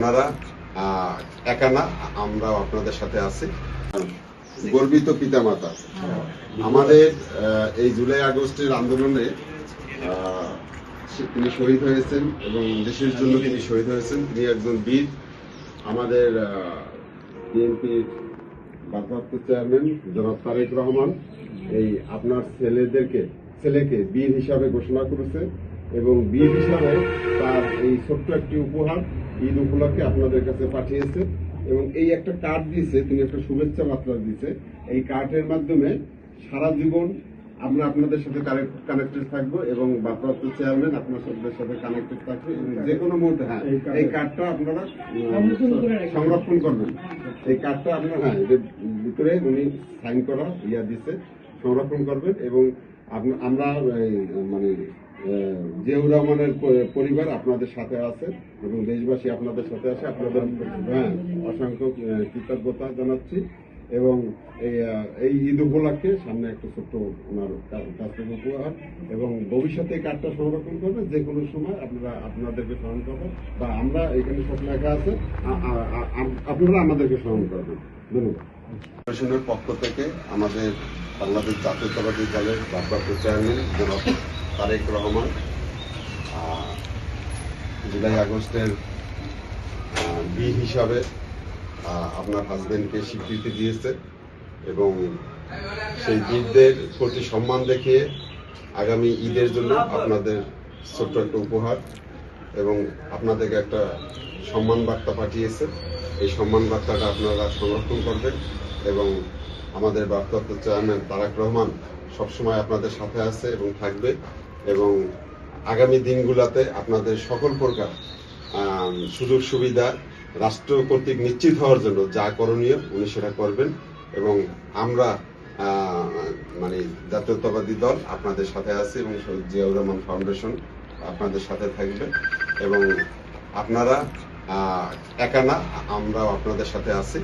আপনারা একা না আমরাও আপনাদের সাথে আছি। গর্বিত পিতামাতা। আমাদের আহ, এই জুলাই আগস্টের আন্দোলনে তিনি শহীদ হয়েছেন এবং দেশের জন্য তিনি শহীদ হয়েছেন। তিনি একজন বীর। আমাদের বিএনপির ভারপ্রাপ্ত চেয়ারম্যান জনাব তারেক রহমান এই আপনার ছেলেদেরকে ছেলেকে বীর হিসাবে ঘোষণা করেছে। এবং বীর হিসাবে তার এই ছোট্ট একটি উপহার ঈদ উপলক্ষে আপনাদের কাছে পাঠিয়েছে এবং এই একটা কার্ড দিয়েছে তিনি একটা শুভেচ্ছা বার্তা দিয়েছে। এই কার্ডের মাধ্যমে সারা জীবন আমরা আপনাদের সাথে কানেক্টেড থাকব এবং ভারপ্রাপ্ত চেয়ারম্যান আপনাদের সাথে কানেক্টেড থাকবে এবং যে কোনো মুহূর্তে হ্যাঁ এই কার্ডটা আপনারা সংরক্ষণ করবেন। এই কার্ডটা আপনারা হ্যাঁ ভিতরে উনি সাইন করা ইয়া দিচ্ছে সংরক্ষণ করবেন এবং আমরা মানে জিয়াউর রহমানের পরিবার আপনাদের সাথে আছে এবং দেশবাসী আপনাদের সাথে আছে। আপনাদের হ্যাঁ অসংখ্য কৃতজ্ঞতা জানাচ্ছি এবং এই ঈদ উপলক্ষে সামনে একটা ছোট্ট ওনার কাছ থেকে উপহার এবং ভবিষ্যতে এই কার্ডটা সংরক্ষণ করবে যে কোনো সময় আপনারা, আপনাদেরকে স্মরণ করবেন বা আমরা এখানে সব লেখা আছে আপনারা আমাদেরকে স্মরণ করবেন। ধন্যবাদ। ফেডারেশনের পক্ষ থেকে আমাদের বাংলাদেশ জাতীয়তাবাদী দলের ভারপ্রাপ্ত চেয়ারম্যান জনাব তারেক রহমান জুলাই আগস্টের বীর হিসাবে আপনার হাজবেন্ডকে স্বীকৃতি দিয়েছে এবং সেই বীরদের প্রতি সম্মান দেখিয়ে আগামী ঈদের জন্য আপনাদের ছোট্ট একটা উপহার এবং আপনাদেরকে একটা সম্মান বার্তা পাঠিয়েছে। এই সম্মান বার্তাটা আপনারা সংরক্ষণ করবেন এবং আমাদের ভারপ্রাপ্ত চেয়ারম্যান তারাক রহমান সবসময় আপনাদের সাথে আছে এবং থাকবে এবং আগামী দিনগুলোতে আপনাদের সকল প্রকার সুযোগ সুবিধা রাষ্ট্র কর্তৃক নিশ্চিত হওয়ার জন্য যা করণীয় উনি সেটা করবেন এবং আমরা মানে জাতীয়তাবাদী দল আপনাদের সাথে আছে এবং জিয়াউর রহমান ফাউন্ডেশন আপনাদের সাথে থাকবে এবং আপনারা একা না আমরাও আপনাদের সাথে আছি।